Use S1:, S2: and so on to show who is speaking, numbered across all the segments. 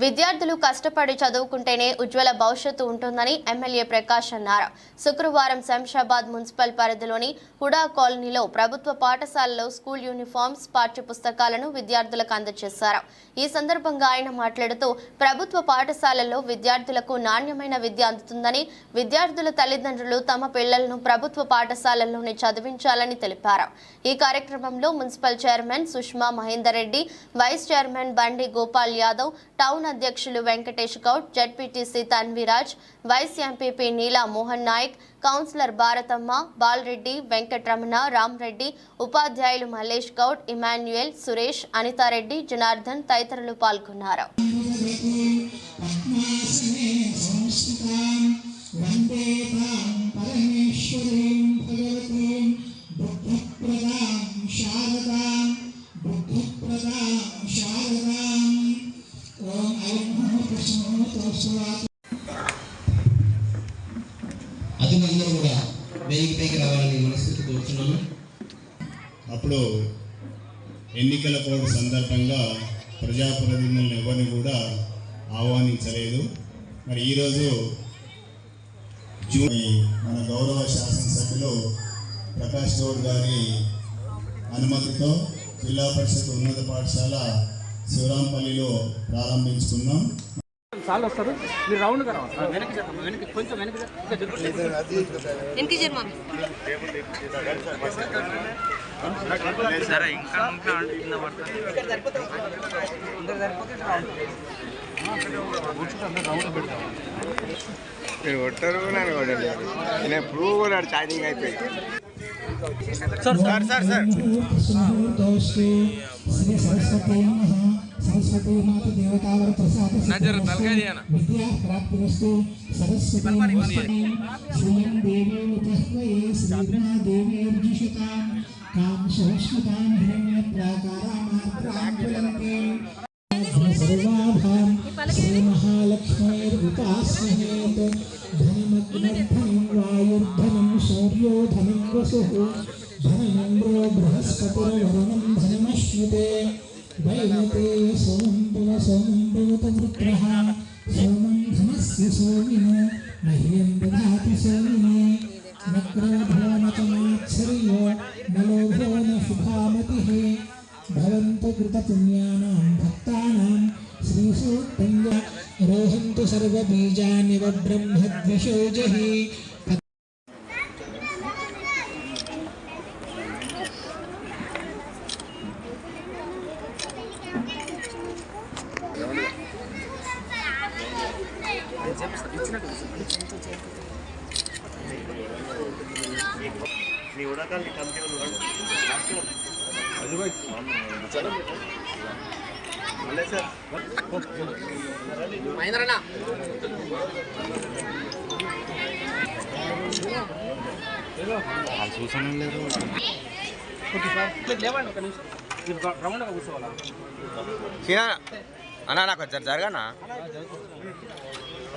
S1: విద్యార్థులు కష్టపడి చదువుకుంటేనే ఉజ్వల భవిష్యత్తు ఉంటుందని ఎమ్మెల్యే ప్రకాష్ అన్నారు. శుక్రవారం శంషాబాద్ మున్సిపల్ పరిధిలోని హుడా కాలనీలో ప్రభుత్వ పాఠశాలలో స్కూల్ యూనిఫామ్స్ పాఠ్యపుస్తకాలను విద్యార్థులకు అందజేశారు. ఈ సందర్భంగా ఆయన మాట్లాడుతూ ప్రభుత్వ పాఠశాలల్లో విద్యార్థులకు నాణ్యమైన విద్య అందుతుందని విద్యార్థుల తల్లిదండ్రులు తమ పిల్లలను ప్రభుత్వ పాఠశాలల్లోనే చదివించాలని తెలిపారు. ఈ కార్యక్రమంలో municipal chairman Sushma Mahender Reddy vice chairman Bandi Gopal Yadav town అధ్యక్షులు Venkatesh Goud ZPTC Tanviraj vice MPP Neela Mohan Nayak councillor Bharathamma Balareddy Venkataramana Ramreddy ఉపాధ్యాయులు మల్లేష్ గౌడ్ ఇమాన్యుయల్ సురేష్ అనితారెడ్డి జనార్దన్ తదితరులు పాల్గొన్నారు.
S2: పైకి పైకి రావాలని మనస్ఫూర్తి కోరుతున్నాను
S3: అప్పుడు ఎన్నికల కోడ్ సందర్భంగా ప్రజాప్రతినిధులను ఎవరిని కూడా ఆహ్వానించలేదు. మరి ఈరోజు జూన్ మన గౌరవ శాసనసభ్యులు ప్రకాష్ గౌడ్ గారి అనుమతితో జిల్లా పరిషత్ ఉన్నత పాఠశాల శివరాంపల్లిలో ప్రారంభించుకున్నాం.
S4: సార్లు వస్తారు. మీరు రౌండ్గా రావాలి వెనక్కి కొంచెం వెనక్కి జరగండి. ఇంకా
S5: మమ్మీ
S6: మీరు కొట్టరు నన్ను కొట్టలేదు. నేను ఎప్పుడు కూడా చాటింగ్ అయిపోయి sir sir. Sir
S7: Shri Saraswati Saraswati माता देवतावर प्रसाद नज़र तलका दिया ना। विद्या प्राप्ति वस्तु सरस्वती श्रियं देवीं तस्मै श्रीमा देवीर्जुषतां कां सहस्वतां हिरण्य प्राकारामात्रां प्रयन्ते सर्वाभां श्रीमहालक्ष्मीर्उपासनेत धनमग्नर्धनं वायुर्धनं शौर्यो धनं वसुः धनमिन्द्रो बृहस्पतिर्वरुणं धनमश्नुते वैनते सोमं सोमं भवतु वृत्रः सोमं समस्य सोमिनो मह्यं ददाति सोमिने नक्रोधो न तमाच्छर्यो न लोभो न शुभामतिः भवन्तु कृतपुण्यानां भक्तानां श्रीसूक्तं रोहन्तु सर्वबीजानि वब्रह्मद्विषोजहि శ్రీసూక్తం రోహంతు సర్వబీజానివ బ్రహ్మద్విషోజః
S4: మహేంద్రన్న ఓకే సార్ ఇట్లా లేవండి ఒక నిమిషం మీరు రౌండ్గా కూర్చోవాలా
S6: సీనా అన్నా నాకు కొంచెం జరగనా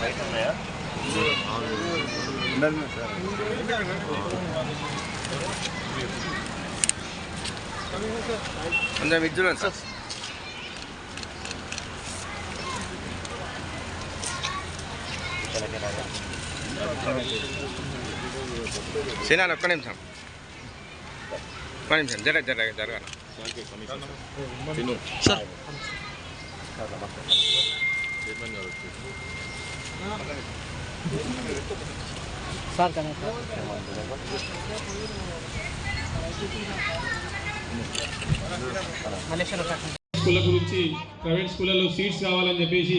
S6: 맛있었나요? 날면서. 한잔 밑줄은 썼 સેનાનો કનેમ છે કનેમ છે જરા જરા જરા સર జర
S5: స్కూళ్ళ గురించి ప్రైవేట్ స్కూళ్ళలో సీట్స్ కావాలని చెప్పేసి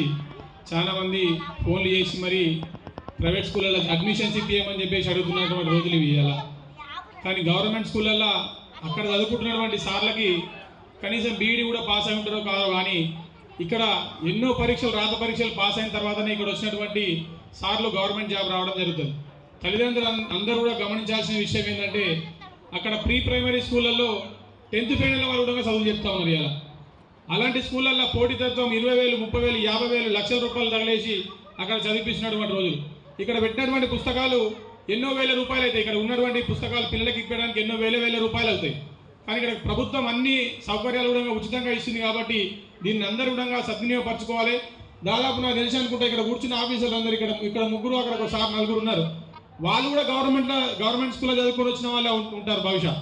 S5: చాలా మంది ఫోన్లు చేసి మరి ప్రైవేట్ స్కూళ్ళలో అడ్మిషన్స్ ఇప్పియమని చెప్పేసి అడుగుతున్నటువంటి రోజులు ఇవి కానీ గవర్నమెంట్ స్కూళ్ళల్లో అక్కడ చదువుకుంటున్నటువంటి సార్లకి కనీసం బీఈడి కూడా పాస్ అయి ఉంటారో కాదో కానీ ఇక్కడ ఎన్నో పరీక్షలు రాత పరీక్షలు పాస్ అయిన తర్వాతనే ఇక్కడ వచ్చినటువంటి సార్లు గవర్నమెంట్ జాబ్ రావడం జరుగుతుంది. తల్లిదండ్రులు అందరూ కూడా గమనించాల్సిన విషయం ఏంటంటే అక్కడ ప్రీ ప్రైమరీ స్కూళ్ళల్లో టెన్త్ ఫెయిల్ వాళ్ళు కూడా చదువు చెప్తా ఉన్నారు ఇలా అలాంటి స్కూళ్ళల్లో పోటీతత్వం ఇరవై వేలు ముప్పై వేలు యాభై వేలు లక్షల రూపాయలు తగలేసి అక్కడ చదివిస్తున్నటువంటి రోజులు. ఇక్కడ పెట్టినటువంటి పుస్తకాలు ఎన్నో వేల రూపాయలు అవుతాయి. ఇక్కడ ఉన్నటువంటి పుస్తకాలు పిల్లలకి ఇవ్వడానికి ఎన్నో వేల వేల రూపాయలు అవుతాయి. కానీ ఇక్కడ ప్రభుత్వం అన్ని సౌకర్యాలు కూడా ఉచితంగా ఇస్తుంది కాబట్టి దీన్ని అందరూ కూడా సద్వినియోగపరచుకోవాలి. దాదాపు నాకు తెలిసి అనుకుంటే ఇక్కడ కూర్చున్న ఆఫీసర్లు అందరు ఇక్కడ ఇక్కడ ముగ్గురు అక్కడ ఒక సార్ నలుగురు ఉన్నారు. వాళ్ళు కూడా గవర్నమెంట్లో గవర్నమెంట్ స్కూల్లో చదువుకొని వచ్చిన వాళ్ళే ఉంటారు బహుశా.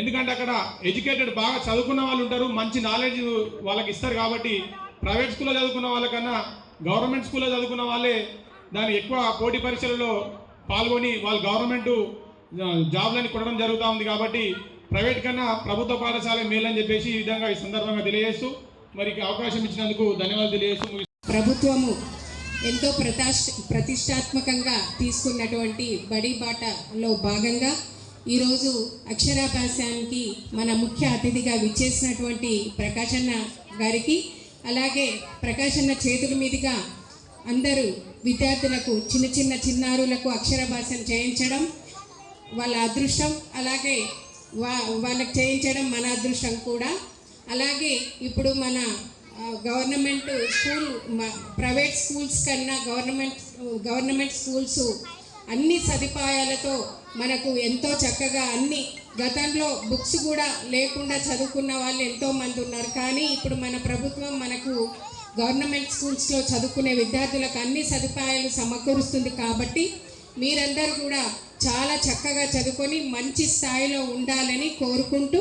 S5: ఎందుకంటే అక్కడ ఎడ్యుకేటెడ్ బాగా చదువుకున్న వాళ్ళు ఉంటారు మంచి నాలెడ్జ్ వాళ్ళకి ఇస్తారు కాబట్టి ప్రైవేట్ స్కూల్లో చదువుకున్న వాళ్ళకన్నా గవర్నమెంట్ స్కూల్లో చదువుకున్న వాళ్ళే దాని ఎక్కువ పోటీ పరీక్షలలో పాల్గొని వాళ్ళు గవర్నమెంట్ జాబ్లని కొనడం జరుగుతూ ఉంది కాబట్టి ప్రైవేట్ కన్నా ప్రభుత్వ పాఠశాల మేలని చెప్పేసి ఈ విధంగా ఈ సందర్భంగా తెలియజేస్తూ మరి అవకాశం ఇచ్చినందుకు ధన్యవాదాలు తెలియజేస్తూ
S8: ప్రభుత్వము ఎంతో ప్రతాష్ ప్రతిష్టాత్మకంగా తీసుకున్నటువంటి బడి బాటలో భాగంగా ఈరోజు అక్షరాభ్యాసానికి మన ముఖ్య అతిథిగా విచ్చేసినటువంటి ప్రకాశన్న గారికి అలాగే ప్రకాశన్న చేతుల మీదుగా అందరూ విద్యార్థులకు చిన్న చిన్న చిన్నారులకు అక్షరాభ్యాసం చేయించడం వాళ్ళ అదృష్టం అలాగే వా వాళ్ళకి చేయించడం మన అదృష్టం కూడా. అలాగే ఇప్పుడు మన గవర్నమెంట్ స్కూల్ ప్రైవేట్ స్కూల్స్ కన్నా గవర్నమెంట్ గవర్నమెంట్ స్కూల్స్ అన్ని సదుపాయాలతో మనకు ఎంతో చక్కగా అన్ని గతంలో బుక్స్ కూడా లేకుండా చదువుకున్న వాళ్ళు ఎంతో మంది ఉన్నారు. కానీ ఇప్పుడు మన ప్రభుత్వం మనకు గవర్నమెంట్ స్కూల్స్లో చదువుకునే విద్యార్థులకు అన్ని సదుపాయాలు సమకూరుస్తుంది కాబట్టి మీరందరూ కూడా చాలా చక్కగా చదువుకొని మంచి స్థాయిలో ఉండాలని కోరుకుంటూ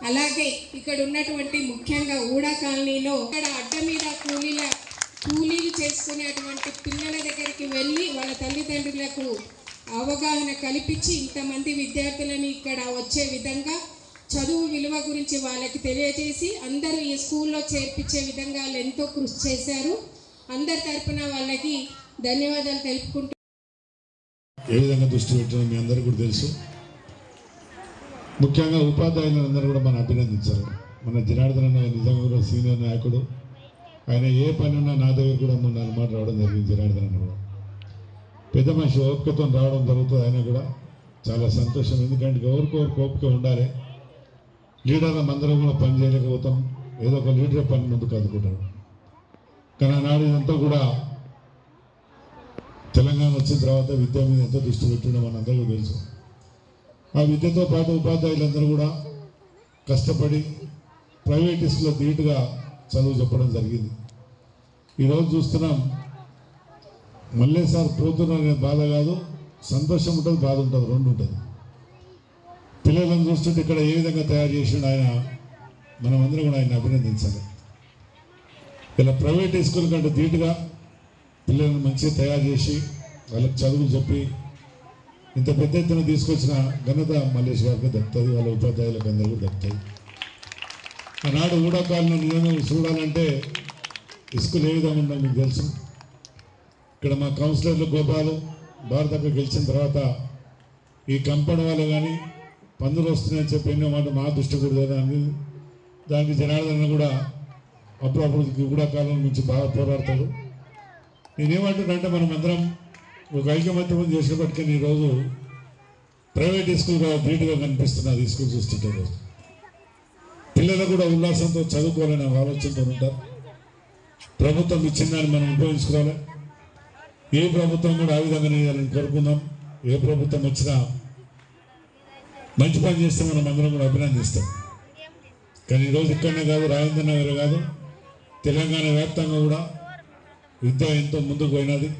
S8: అలాగే ఇక్కడ ఉన్నటువంటి ముఖ్యంగా ఊడా కాలనీలో ఇక్కడ అడ్డ మీద కూలీల కూలీలు చేసుకునేటువంటి పిల్లల దగ్గరికి వెళ్ళి వాళ్ళ తల్లిదండ్రులకు అవగాహన కల్పించి ఇంతమంది విద్యార్థులని ఇక్కడ వచ్చే విధంగా చదువు విలువ గురించి వాళ్ళకి తెలియజేసి అందరూ ఈ స్కూల్లో చేర్పించే విధంగా వాళ్ళు ఎంతో కృషి చేశారు. అందరి తరపున వాళ్ళకి ధన్యవాదాలు తెలుపుకుంటూ
S9: ఏ విధంగా దృష్టి పెట్టడం మీ అందరికీ కూడా తెలుసు. ముఖ్యంగా ఉపాధ్యాయులందరూ కూడా మనం అభినందించారు. మన జనార్దన్ అన్న నిజంగా కూడా సీనియర్ నాయకుడు. ఆయన ఏ పని ఉన్నా నా దగ్గర కూడా మూడు నాలుగు మాటలు రావడం జరిగింది జనార్దన్ అన్న కూడా. పెద్ద మనిషి ఓపికతో రావడం జరుగుతుంది ఆయన కూడా. చాలా సంతోషం. ఎందుకంటే ఎవరికి ఎవరికి ఓపిక ఉండాలి. లీడర్ల అందరం కూడా పని చేయలేకపోతాం. ఏదో ఒక లీడర్ పని ముందుకు అందుకుంటాడు కానీ ఆనాడు ఇదంతా కూడా తెలంగాణ వచ్చిన తర్వాత విద్య మీద ఎంతో దృష్టి పెట్టడం మనందరికీ తెలుసు. ఆ విద్యతో పాటు ఉపాధ్యాయులందరూ కూడా కష్టపడి ప్రైవేట్ స్కూల్లో ధీటుగా చదువు చెప్పడం జరిగింది. ఈరోజు చూస్తున్నాం మళ్ళీ సార్ పోతున్నారనే బాధ కాదు సంతోషం ఉంటుంది బాధ ఉంటుంది రెండు ఉంటుంది. పిల్లలను చూస్తుంటే ఇక్కడ ఏ విధంగా తయారు చేసిండు ఆయన మనమందరం కూడా ఆయన అభినందించాలి. ఇలా ప్రైవేట్ స్కూల్ కంటే ధీటుగా పిల్లలను మంచిగా తయారు చేసి వాళ్ళకి చదువులు చెప్పి ఇంత పెద్ద ఎత్తున తీసుకొచ్చిన ఘనత మల్లేష్ గారికి దక్కుతుంది. వాళ్ళ ఉపాధ్యాయులకు అందరికీ దక్కుతాయి ఆనాడు ఊడకాలను నియమం చూడాలంటే ఇసుకలు ఏ విధంగా ఉందో మీకు తెలుసు. ఇక్కడ మా కౌన్సిలర్లు గోపాలు భారతకు గెలిచిన తర్వాత ఈ కంపౌండ్ వాళ్ళు కానీ పందులు వస్తున్నాయని చెప్పి ఎన్నో మాట మా దృష్టి కూడా దానికి దానికి జనార్దన కూడా అప్పుడప్పుడు కూడా కాలం నుంచి బాగా పోరాడతాడు. నేనేమంటున్నానంటే మనం అందరం ఒక ఐకమత్యం చేసినప్పటికీ ఈరోజు ప్రైవేట్ స్కూల్ ధీటుగా కనిపిస్తున్నది ఈ స్కూల్ చూస్తుంటే రోజు పిల్లలు కూడా ఉల్లాసంతో చదువుకోవాలనే ఆలోచనతో ఉంటారు. ప్రభుత్వం ఇచ్చిందని మనం ఉపయోగించుకోవాలి. ఏ ప్రభుత్వం కూడా ఆ విధంగా చేయాలని కోరుకుందాం. ఏ ప్రభుత్వం వచ్చినా మంచి పని చేస్తే మనం అందరం కూడా అభినందిస్తాం. కానీ ఈరోజు ఇక్కడనే కాదు రాజేంద్ర నగర్ కాదు తెలంగాణ వ్యాప్తంగా కూడా విద్య ఎంతో ముందుకు పోయినది.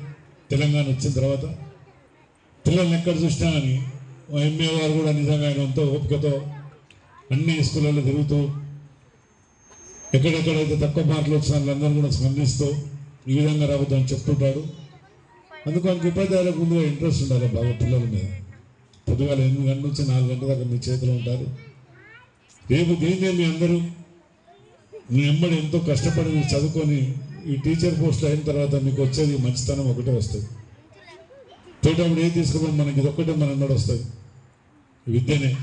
S9: తెలంగాణ వచ్చిన తర్వాత పిల్లల్ని ఎక్కడ చూసినా అని మా ఎంఏ వారు కూడా నిజంగా ఆయన ఎంతో ఓపికతో అన్ని స్కూళ్ళల్లో తిరుగుతూ ఎక్కడెక్కడైతే తక్కువ మార్కులు వచ్చిన వాళ్ళందరూ కూడా స్పందిస్తూ ఈ విధంగా రావద్దని చెప్తుంటాడు. అందుకు మనకి ఉపాధ్యాయులకు ముందుగా ఇంట్రెస్ట్ ఉండాలి బాగా పిల్లల మీద. పొద్దుగాల ఎనిమిది గంటల నుంచి నాలుగు గంటల దాకా మీ చేతిలో ఉంటారు రేపు దేని మీ అందరూ? మీ ఎమ్మడి ఎంతో కష్టపడి చదువుకొని ఈ టీచర్ పోస్ట్ అయిన తర్వాత మీకు వచ్చేది మంచితనం ఒకటే వస్తుంది. తోటప్పుడు ఏది తీసుకోమని మనకి ఇది ఒక్కటే మన వస్తుంది విద్యనే.